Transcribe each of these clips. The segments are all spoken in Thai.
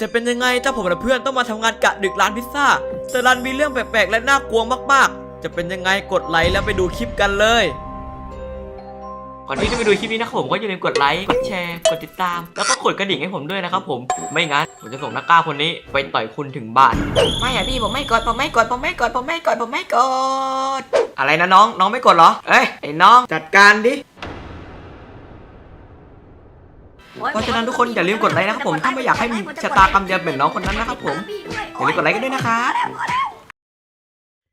จะเป็นยังไงถ้าผมและเพื่อนต้องมาทำงานกะดึกร้านพิซซ่า แต่ร้านมีเรื่องแปลกๆ และน่ากลัวมากๆ จะเป็นยังไงกดไลค์แล้วไปดูคลิปกันเลยก่อนที่จะไปดูคลิปนี้นะครับผมก็อย่าลืมกดไลค์กดแชร์กดติดตาม แล้วก็กดกระดิ่งให้ผมด้วยนะครับผมไม่งั้นผมจะส่งนักกล้าคนนี้ไปต่อยคุณถึงบ้านไม่อะพี่ผมไม่กดผมไม่กดผมไม่กดผมไม่กดผมไม่กดอะไรนะน้องน้องไม่กดเหรอเอ้ยไอ้น้องจัดการดิ เพราะฉะนั้นทุกคนอย่าลืมกดไลค์นะครับผมถ้าไม่อยากให้มีชะตากรรมเดียวเหมือนน้องคนนั้นนะครับผมอย่าลืมกดไลค์กันด้วยนะครับ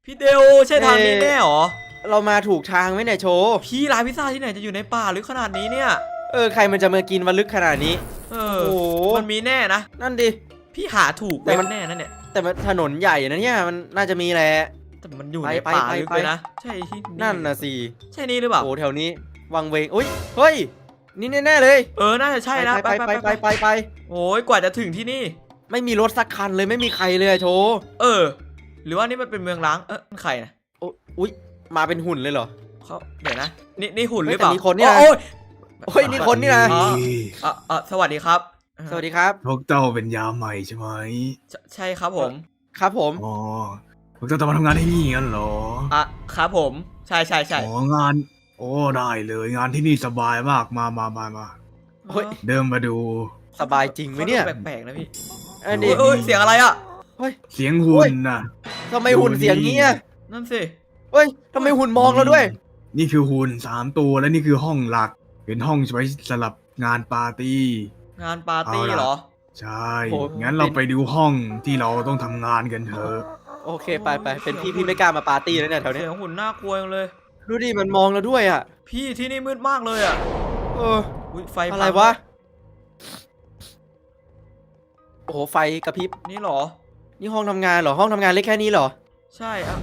พี่เดวใช่ทางนี้แน่หรอเรามาถูกทางไหมเนี่ยโชว์พี่ร้านพิซซ่าที่ไหนจะอยู่ในป่าหรือขนาดนี้เนี่ยเออใครมันจะมากินวันลึกขนาดนี้ เอโอ้อโหมันมีแน่นะนั่นดิพี่หาถูกแต่เว็บมันแน่นะเนี่ยแต่มันถนนใหญ่นะเนี่ยมันน่าจะมีแหละแต่มันอยู่ไปในไปป่าไปลึกไปเลยนะใช่ที่นั่นนะสิใช่นี่หรือเปล่าโอ้แถวนี้วังเวงอุ้ยเฮ้ย นี่แน่ๆเลยเออน่าจะใช่นะไปไปไปไปไปไปโอ้ยกว่าจะถึงที่นี่ ไม่มีรถสักคันเลยไม่มีใครเลยอะโชว์เออ หรือว่านี่มันเป็นเมืองล้างเออมันใครนะโอ้อุ้ยมาเป็นหุ่นเลยเหรอเขาเดี๋ยวนะนี่นี่หุ่นหเฮ้ยรือเปล่าแต่มีคนนี่นะโอ้ยโอ้ยนี่คนนี่นะอ๋อเอ่อเอ่อสวัสดีครับ สวัสดีครับพวกเจ้าเป็นยามใหม่ใช่ไหมใช่ใช่ครับผม ครับผมอ๋อพวกเจ้าจะมาทำงานที่นี่งั้นเหรออะครับผม ใช่ใช่ใช่อ๋องาน โอ้ได้เลยงานที่นี่สบายมากมามามามาเฮ้ยเดินมาดู สบายจริงไหมเนี่ยขาดูแปลกๆนะพี่อันเอ้นี้ยเอ้ยเสียงอะไรอะ เสียงหุ่นน่ะทำไมหุ่นเสียงเงี้ยนั่นสิ เฮ้ยทำไมหุ่นมองเราด้วย นี่คือหุ่นสามตัวและนี่คือห้องหลัก เป็นห้องไว้สำหรับงานปาร์ตี้ งานปาร์ตี้เอาล่ะเหรอ ใช่โอ้งั้นเราไปดูห้องที่เราต้องทำงานกันเถอะ โอเคไปไปเป็นพี่พี่ไม่กล้ามาปาร์ตี้แล้วเนี่ยแถวเสีเนี้ยยงหุ่นน่ากลัวจังเลย ดูดิมันมองเราด้วยอะ พี่ที่นี่มืดมากเลยอะเออ อุ๊ยไฟอะไรพังวะ โอ้โหไฟกระพริบ นี่เหรอ นี่ห้องทำงานเหรอ ห้องทำงานเล็กแค่นี้เหรอ ใช่อะ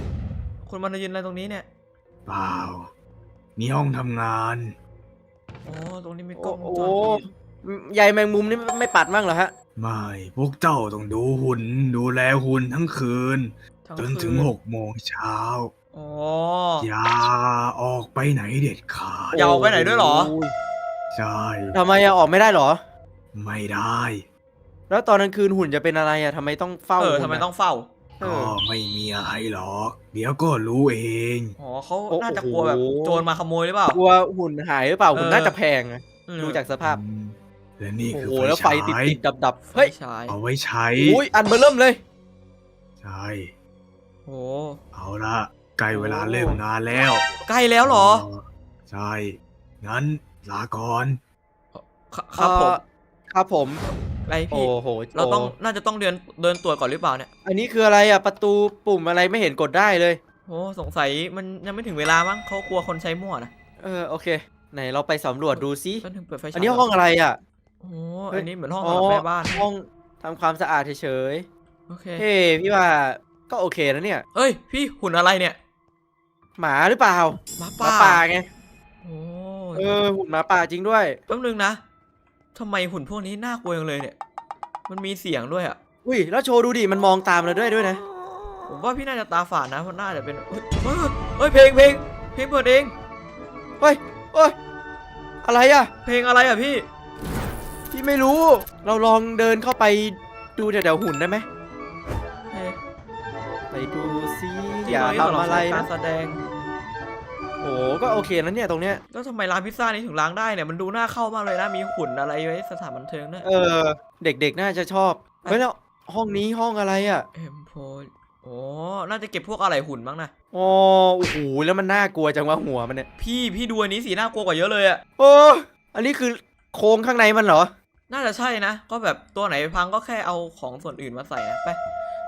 คุณมายืนอะไรตรงนี้เนี่ยเปล่า นี่ห้องทำงาน อ๋อตรงนี้มีกล้องวงโอ้จโหรปิดใยแมงมุมนี่ไม่ไม่ปัดมั่งเหรอฮะ ไม่ พวกเจ้าต้องดูหุ่น ดูแลหุ่นทั้งคืน ทั้งจนถึงคืหกโมงเช้า อ๋อ อย่าออกไปไหนเด็ดขาดอย่าออกไปไหนด้วยเหรอโยใช่ทำไมอะออกไม่ได้เหรอ ไม่ได้ แล้วตอนกลางคืนหุ่นจะเป็นอะไรอะทำไมต้องเฝ้าเออหุ่นทำไมอะต้องเฝ้า เอก็อ ไม่มีอะไรหรอก เดี๋ยวก็รู้เอง อ๋อเขาโอ้น่าจะโอ้กโหลัวแบบโจรมาขโมยหรือเปล่า กลัวหุ่นหายหรือเปล่าหุ่นเออ น่าจะแพงอะอืมดูจากสภาพอืมและนี่โอ้คือโหไฟแล้วไฟฉายติดติดดับดับๆไฟเฮ้ยฉายเอาไว้ใช้ อุ้ยอันเบอร์เริ่มเลย ใช่ โอ้เอาละ ใกล้เวลาเริ่มงานแล้วใกล้แล้วเหรอ ใช่ งั้นลาก่อนคครับผมเอ่อครับผมไรโอ้พี่ โหเราต้องโน่าจะต้องเดินเดินตรวจก่อนหรือเปล่าเนี่ย อันนี้คืออะไรอะ ประตูปุ่มอะไรไม่เห็นกดได้เลย โอ้สงสัยมันยังไม่ถึงเวลามั้งเขากลัวคนใช้มั่วนะเออ โอเค ไหนเราไปสำรวจดูซิ ก็ถึงเปิดไฟฉายอันนี้ห้องอะไรอะ โอ้เฮ้ยอันนี้เหมือนห้องสำหรับแม่บ้าน ห้องทำความสะอาดเฉยโอเค ๆเฮ้พี่ว่าก็โอเคนะเนี่ยเฮ้ย พี่หุ่นอะไรเนี่ย หมาหรือเปล่าหมาหป่ามาป่าไงโอ้เออหุ่นหมาป่าจริงด้วย แป๊บนึงนะทำไมหุ่นพวกนี้น่ากลัวจังเลยเนี่ย มันมีเสียงด้วยอะ อุ้ยแล้วโชว์ดูดิมันมองตามเราด้วยด้วยนะผมว่าพี่น่าจะตาฝาดนะเพราะน่าจะเป็นเฮ้ยเฮ้ยเฮ้ยเพลงเพลงเพลงเปิดเอง เฮ้ยเฮ้ยอะไรอะ เพลงอะไรอะพี่ พี่ไม่รู้ เราลองเดินเข้าไปดูแถวๆหุ่นได้ไหมเฮ้ยไปดูซิที่อย่าตรงนี้สำหทำอะไรกานะรแสดง โอ้ก็โอเคนะเนี่ยตรงเนี้ยแล้วทำไมร้านพิซซ่านี้ถึงล้างได้เนี่ยมันดูน่าเข้ามากเลยนะมีหุ่นอะไรไว้สถานบันเทิงด้วยเออ เด็กๆน่าจะชอบเฮ้ยแล้วห้องนี้ห้องอะไรอะเอ็มโพโอ้น่าจะเก็บพวกอะไรหุ่นบ้างนะอ๋อโอ้โหแล้วมันน่ากลัวจังว่าหัวมันเนี่ยพี่พี่ดูอันนี้สีน่ากลัวกว่าเยอะเลยอะโอ้อันนี้คือโครงข้างในมันเหรอ น่าจะใช่นะ ก็แบบตัวไหนพังก็แค่เอาของส่วนอื่นมาใส่นะไป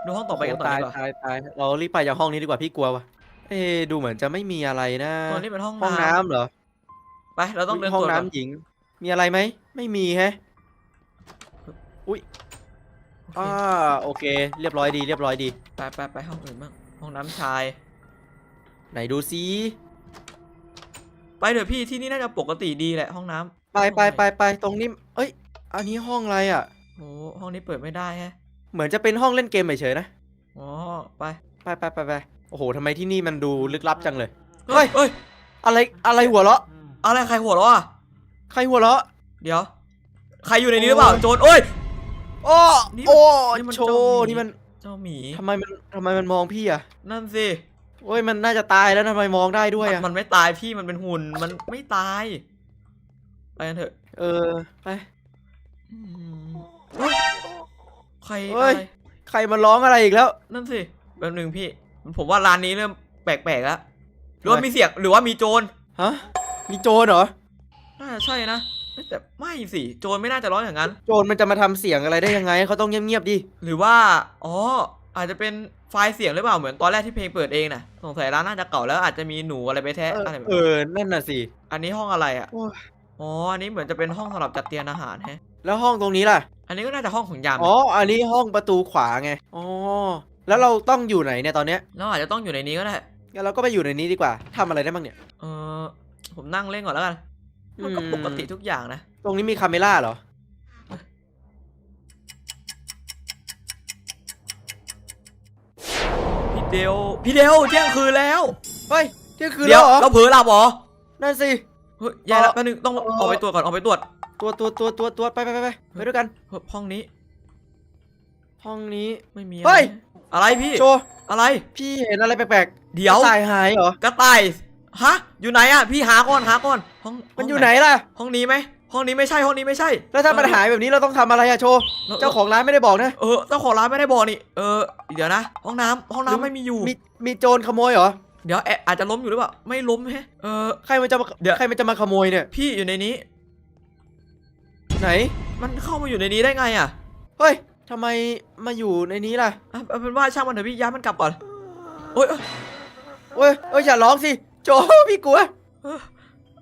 ดูห้องต่อไปกันต่อตายดีกว่าตายตายเรารีบไปจากห้องนี้ดีกว่าพี่กลัววะ เอ๊ะดูเหมือนจะไม่มีอะไรนะตัวนี้เป็นห้องห้องน้น้ำเหรอำไป เราต้องเดินห้อตงรวจก่อนน้ำหญิง มีอะไรไหม ไม่มีแฮะโอเคอ่าโอเค เรียบร้อยดี เรียบร้อยดี ไปไปไปห้องอื่นบ้างห้องน้ำชาย ไหนดูซิไปเถอะพี่ที่นี่น่าจะปกติดีแหละห้องน้ำไปไปไปไปตรงนี้ เอ้ย อันนี้ห้องอะไรอะ โอ้ห้องนี้เปิดไม่ได้แฮะเหมือนจะเป็นห้องเล่นเกมเฉยๆนะ อ๋อไปไปไปไปไป โอ้โหทำไมที่นี่มันดูลึกลับจังเลย เฮ้ยเฮ้ยอะไรอะไรหัวเราะ อะไรใครหัวเราะอะใครหัวเราะ เดี๋ยว ใครอยู่ในนี้หรือเปล่า โจรโอ้ย โอ้นี่มันโอ้นี่มันโชเจ้าหมี นี่มันเจ้าหมี ทำไมมันทำไมมันมองพี่อะนั่นสิ โอ้ยมันน่าจะตายแล้วทำไมมองได้ด้วยมันอะมันไม่ตายพี่มันเป็นหุ่นมันไม่ตายไปกันเถอะเออไปอืมเฮ้ยใครเฮ้ย อะไรใครมาร้องอะไรอีกแล้ว นั่นสิแป๊บหนึงพี่ ผมว่าร้านนี้เริ่มแปลกๆแล้วหรือว่าทำไมมีเสียงหรือว่ามีโจรฮะมีโจรเหรอน่าจะใช่นะเอ้ยแต่ไม่สิโจรไม่น่าจะร้องอย่างนั้น โจรมันจะมาทำเสียงอะไรได้ยังไงเขาต้องเงียบๆดิหรือว่าอ๋ออาจจะเป็นไฟล์เสียงหรือเปล่าเหมือนตอนแรกที่เพลงเปิดเองน่ะสงสัยร้านน่าจะเก่าแล้วอาจจะมีหนูอะไรไปแทะเอออะไรแบบเอนี้อนั่นน่ะสิอันนี้ห้องอะไรอะโอ้ยอ๋ออันนี้เหมือนจะเป็นห้องสำหรับจัดเตรียมอาหารแฮะแล้วห้องตรงนี้ล่ะ อันนี้ก็น่าจะห้องของยามอ๋ออันนี้ห้องประตูขวาไงอ๋อ แล้วเราต้องอยู่ไหนเนี่ยตอนเนี้ยแล้วอาจจะต้องอยู่ในนี้ก็ได้ งั้นเราก็ไปอยู่ในนี้ดีกว่าทำอะไรได้บ้างเนี่ย เออผมนั่งเล่นก่อนแล้วกัน มันก็อืมปกติทุกอย่างนะ ตรงนี้มีคาเมล่าเหรอ พี่เดวพี่เดวเที่ยงคืนแล้วเฮ้ยเที่ยงคืนเดี๋แล้ยววเหรอเราเผลอหลับเหรอนั่นสิ เฮ้ยแย่แล้วเอ่อแป๊บนึงต้องเอ่อออกไปตรวจก่อนออกไปตรวจ ตัวตัวตัวตัวตัวไปไปไปไปไปด้วยกันเฮ้ยห้องนี้ ห้องนี้ไม่มีเฮ้ย อะไรอะไรพี่โจอะไร พี่เห็นอะไรแปลกๆเดี๋ยว กระต่ายหายเหรอ กระต่าย ฮะ อยู่ไหนอะพี่หาก่อนหาก่อนห้องมันห้งอยู่ไหนล่ะ ห้องนี้ไหม ห้องนี้ไม่ใช่ ห้องนี้ไม่ใช่ แล้วถ้ามันเออหายแบบนี้เราต้องทำอะไรอะโชว์เออ เจ้าของร้านไม่ได้บอกนะเออเจ้าของร้านไม่ได้บอกนี่ เออ เดี๋ยวนะ ห้องน้ำห้องน้ำไม่มีอยู่ มีมีโจรขโมยเหรอ เดี๋ยวแอะอาจจะล้มอยู่หรือเปล่า ไม่ล้มแฮะ เออ ใครมันจะมาเดี๋ยว ใครมันจะมาขโมยเนี่ย พี่อยู่ในนี้ ไหน มันเข้ามาอยู่ในนี้ได้ไงอะเฮ้ย ทำไมมาอยู่ในนี้ล่ะอะเอาเป็นว่าช่างมันเถอะพี่ย้ายมันกลับก่อนโอ๊ยเอ้ยเว้ยเอ้ยอย่าร้องสิโจพี่กลัวเออ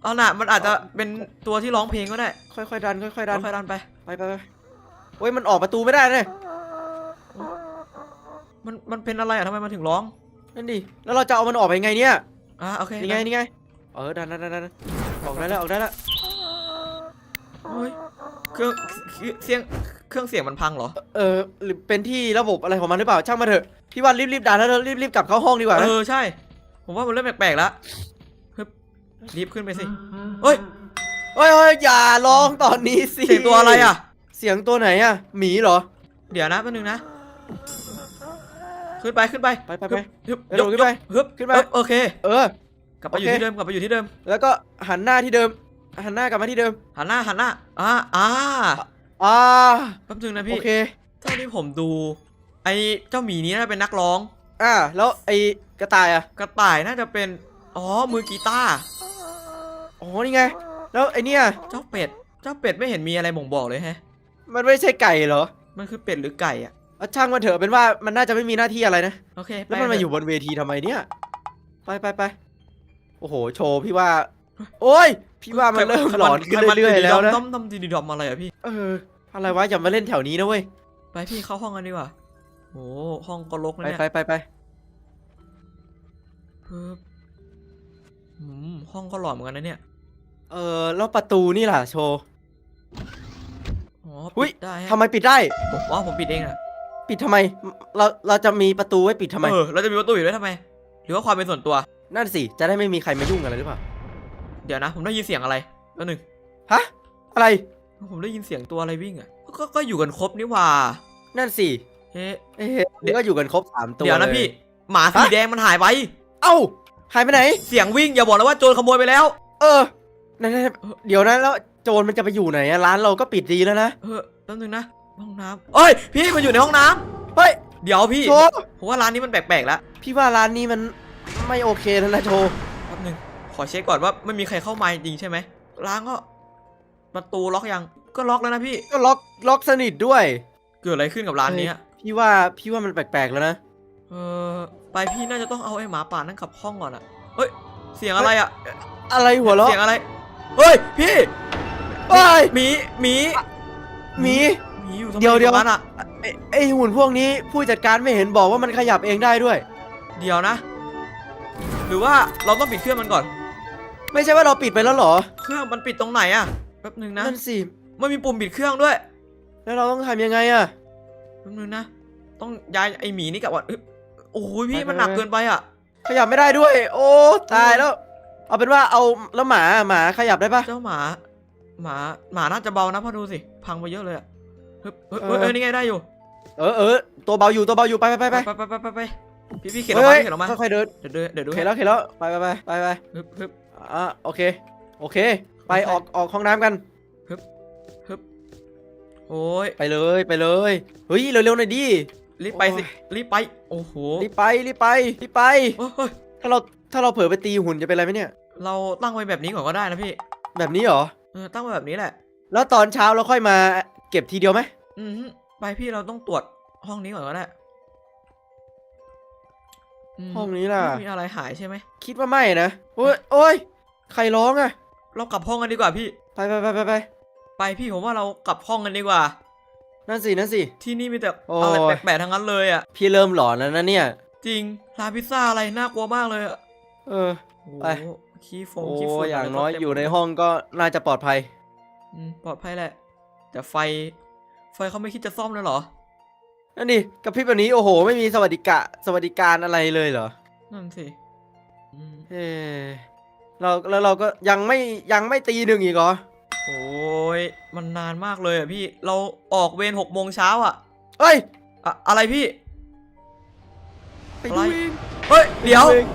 เอาน่ะมันอาจจะเป็นตัวที่ร้องเพลงก็ได้ค่อยๆดันค่อยๆดันค่อยๆดันไป ไปไปไปเว้ยมันออกประตูไม่ได้เลยมันมันเป็นอะไรอะทำไมมันถึงร้องนั่นดิแล้วเราจะเอามันออกไปยังไงเนี่ยอะโอเคนี่ไงนี่ไงเออดันดันดันดันออกได้แล้วออกได้แล้วเฮ้ยเครื่องเสียง เครื่องเสียงมันพังเหรอ เออหรือเป็นที่ระบบอะไรของมันหรือเปล่าช่างมาเถอะพี่วันรีบๆดันแล้วรีบรีบๆกลับเข้าห้องดีกว่านะเออใช่ ผมว่ามันเริ่มแปลกๆแล้วฮึบรีบขึ้นไปสิ เฮ้ย เฮ้ยเฮ้ยอย่าร้องตอนนี้สิเสียงตัวอะไรอะ เสียงตัวไหนอะหมีเหรอ เดี๋ยวนะแป๊บนึงนะ ขึ้นไปขึ้นไปไปไปไป ฮึบกระโดดขึ้นไปฮึบขึ้นไป ฮึบโอเค เออ กลับไปอยู่โอเค ที่เดิมกลับไปอยู่ที่เดิม แล้วก็หันหน้าที่เดิม หันหน้ากลับมาที่เดิมหันหน้าหันหน้าอ่าอ่า อ่าแป๊บนึงนะโอพี่เคเท่าที่ผมดู ไอ้เจ้าหมีนี้น่าจะเป็นนักร้อง อ่าแล้วไอ้กระต่ายอะกระต่ายน่าจะเป็น อ๋อ มือกีตาร์อ๋อนี่ไง แล้วไอ้เนี่ยเจ้าเป็ด เจ้าเป็ดไม่เห็นมีอะไรบ่งบอกเลยแฮะ มันไม่ใช่ไก่เหรอ มันคือเป็ดหรือไก่อะเอาช่างมันเถอะเป็นว่ามันน่าจะไม่มีหน้าที่อะไรนะ โอเคแล้วมันไปมาเถะอยู่บนเวทีทำไมเนี่ย ไปไปไปโอ้โห โชว์พี่ว่า โอ้ย พี่ว่ามันเริ่มหลอนขึ้นเรื่อยๆแล้วนะต้มต้มดีดอมอะไรอะพี่ เออ อะไรวะอย่ามาเล่นแถวนี้นะเว้ย ไปพี่เข้าห้องกันดีกว่าโอ้ห้องก็รกนะไปเนี่ย ไปไปไปปึ๊บอืมห้องก็หลอนเหมือนกันนะเนี่ย เออแล้วประตูนี่ล่ะโชว์อ๋ออุ๊ปิยดได้ฮะทำไมปิดได้ผมว่าผมปิดเองอะปิดทำไม เรา เราจะมีประตูไว้ปิดทำไม เออ เราจะมีประตูอยู่ด้วยทำไม หรือว่าความเป็นส่วนตัว นั่นสิ จะได้ไม่มีใครมายุ่งอะไรหรือเปล่า เดี๋ยวนะ ผมได้ยินเสียงอะไรแล้วหนึ่งฮะ อะไร ผมได้ยินเสียงตัวอะไรวิ่งอะก็ก็อยู่กันครบนี่หว่านั่นสิเอ๊ะเอ๊ะนี่ก็อยู่กันครบสามตัวเดี๋ยวนะลพี่หมาสีฮะแดงมันหายไปเอ้าหายไปไหน เสียงวิ่งอย่าบอกนะว่าโจรขโมยไปแล้ว เออนั่นๆเดี๋ยวนะแล้วโจรมันจะไปอยู่ไหนอะร้านเราก็ปิดดีแล้วนะเออแป๊บนึงนะห้องน้ำเอ้ยพี่มันอยู่ในห้องน้ำเฮ้ยเดี๋ยวพี่โชว์ผมว่าร้านนี้มันแปลกๆแล้วพี่ว่าร้านนี้มันไม่โอเคแล้วนะโชว์แป๊บนึง ขอเช็คก่อนว่าไม่มีใครเข้ามาจริงใช่ไหมร้านก็ประตูล็อกยังก็ล็อกแล้วนะพี่ ก็ล็อกล็อกสนิทด้วย เกิดอะไรขึ้นกับร้านเนี้ยพี่ว่าพี่ว่ามันแปลกๆแล้วนะ เออไปพี่น่าจะต้องเอาไอ้หมาป่านั่นกลับห้องก่อนอะเฮ้ยเสียงอะไรอะอะไรหัวเราะเสียงอะไรเฮ้ยพี่เฮ้ยหมีหมีหมีหมีอยู่ทำไมเดี๋ยวเดี๋ยวตรงนั้นอะไอ้ไอหุ่นพวกนี้ผู้จัดการไม่เห็นบอกว่ามันขยับเองได้ด้วย เดี๋ยวนะ หรือว่าเราต้องปิดเครื่องมันก่อน ไม่ใช่ว่าเราปิดไปแล้วเหรอ เครื่องมันปิดตรงไหนอะแป๊บนึงนะนั่นสิไม่มีปุ่มปิดเครื่องด้วย แล้วเราต้องทำยังไงอะ แป๊บนึงนะ ต้องย้ายไอหมีนี่กลับก่อนเอ้ยโอ้ยพี่ไปไปมันหนักไปเกินไปอะขยับไม่ได้ด้วย โอ้ตายแล้ว เอาเป็นว่าเอาแล้วหมาหมาขยับได้ปะ เจ้าหมา หมา หมาน่าจะเบานะเพอดูสิ พังไปเยอะเลยอะฮึบเฮ้ยเฮ้ยเฮ้ยนี่ไงได้อยู่ เออเออตัวเบาอยู่ตัวเบาอยู่ไปไปไปไปไปไปไปไปไปพี่พี่เขียนออกมาฮ้ยพี่เขียนออกมาค่อยๆเดินเดี๋ยวเดี๋ยวเดี๋ยวดูโอเคให้แล้วโอเคแล้วไปไปไปไปไปฮึบฮึบ อะโอเค โอเค ไปออกออกห้องน้ำกันฮึบโอ้ยไปเลยไปเลย เฮ้ยเร็วๆหน่อยดิ รีบไปสิโอ้ยรีบไป โอ้โหรีบไปรีบไปรีบไป โอ้ยเฮ้ยถ้าเราถ้าเราเผลอไปตีหุ่นจะเป็นไรไหมเนี่ย เราตั้งไว้แบบนี้ก่อนก็ได้นะพี่แบบนี้เหรอ เออตั้งไว้แบบนี้แหละ แล้วตอนเช้าเราค่อยมาเก็บทีเดียวไหมอืมฮึไปพี่เราต้องตรวจห้องนี้ก่อนก็ได้ม ห้องนี้ล่ะไม่มีอะไรหายใช่ไหม คิดว่าไม่นะ โอ้ยโอ้ยใครร้องอะเรากลับห้องกันดีกว่าพี่ ไปไปไปไปไปไปพี่ผมว่าเรากลับห้องกันดีกว่า นั่นสินั่นสิ ที่นี่มีแต่โอ้ยอะไรแปลกๆทั้งนั้นเลยอะ พี่เริ่มหลอนแล้วนะเนี่ย จริงร้านพิซซ่าอะไรน่ากลัวมากเลยอะ เออโอ้ไปโหขี้ฟโอ้งขี้ฝุ่นะอย่างไรก็น้อยเต็มอยู่ในหมดห้องก็น่าจะปลอดภัยอืมปลอดภัยแหละ แต่ไฟ ไฟเขาไม่คิดจะซ่อมเลยเหรอ นั่นดิกับพี่แบบนี้โอ้โห ไม่มีสวัสดิกะสวัสดิการอะไรเลยเหรอ นั่นสิอืมเออเราแล้วเราก็ยังไม่ยังไม่ตีหนึ่งอีกเหรอ โอ้ยมันนานมากเลยอะพี่ เราออกเวรหกโมงเช้าอะเอ้ย อะอะไรพี่ ไปอะไรดูเองเฮ้ย เดี๋ยวไปอง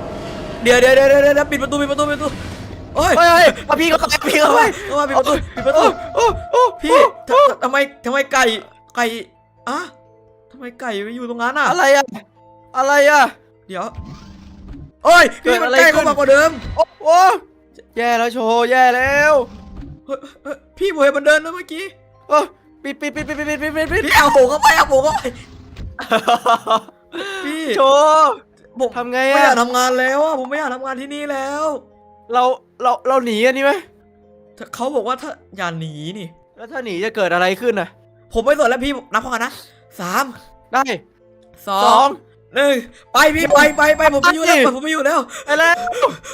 เดี๋ยวเดี๋ยวเดี๋ยวเดี๋ยวเดี๋ยวปิดประตูปิดประตูปิดประตูเฮ้ยเฮ้ยเฮ้ยเอาพี่เขาไปพี่เขาไปเข้ามาปิดประตูปิดประตู โอ้โอ้พี่ทำทำไมทำไมไก่ไก่อะทำ ไมไก่ไปอยู่ตรงนั้นอะ อะไรอะอะไรอะเดี๋ยวเอ้ยเกิพี่ดมันอะไรใกล้ขึ้เข้านมากว่าเดิม โอ้โอ้แย่แล้วโชว์แย่แล้วเฮ้ยเฮ้ยพี่ผมเห็นมันเดินแล้วเมื่อกี้โอ้ปิดปิดปิดปิดปิดปิดปิดปิดปิดพี่เอาโบเข้าไปเอาโบเข้าไปพี่โชว์ผมทำไงไม่อะอยากทำงานแล้วอะผมไม่อยากทำงานที่นี่แล้ว เราเราเราหนีอันนี้ไหมถ้าเขาบอกว่าถ้าอย่าหนีนี่ แล้วถ้าหนีจะเกิดอะไรขึ้นนะผมไม่สนแล้วพี่นับพร้อมกันนะ สามได้สอสองง หนึ่งไปพี่ไปไปไปผมไม่อยู่แล้วไปผมไม่อยู่แล้ว ไปแล้ว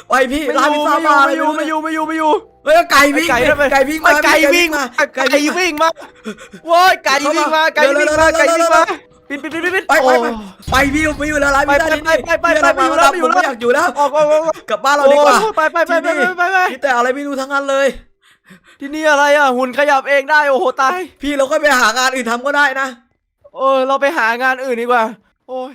ไปพี่ไม่ร้านอพิซยู่ซ่าไม่มาอะไรอยู่ไม่อยู่ไม่อยู่ไม่อยู่ เฮ้ยไก่วิ่งไก่ด้วยไก่วิ่งไม่มาไก่วิ่งมามาไก่วิ่งมาโว้ยไก่วิ่งมาไก่วิ่งมาไก่วิ่งมาปิดปิดปิดปิดปิดไปไปโอ้ไปไปพี่ผมไม่อยู่แล้วร้านพิซซ่าที่นี่ไปไปไปพี่อะไรไปมาไปมาไปผมไปไม่อยากอยู่แล้วออกออกออกออกกลับบ้านเราดีกว่าโอ้ไปไปไปไปไปไปไปมีแต่อะไรไม่รู้ทั้งนั้นเลย ที่นี่อะไรอะหุ่นขยับเองได้โอ้โหตายพี่เราก็ไปหางานอื่นทำก็ได้นะ เออ เราไปหางานอื่นดีกว่า โอ้ย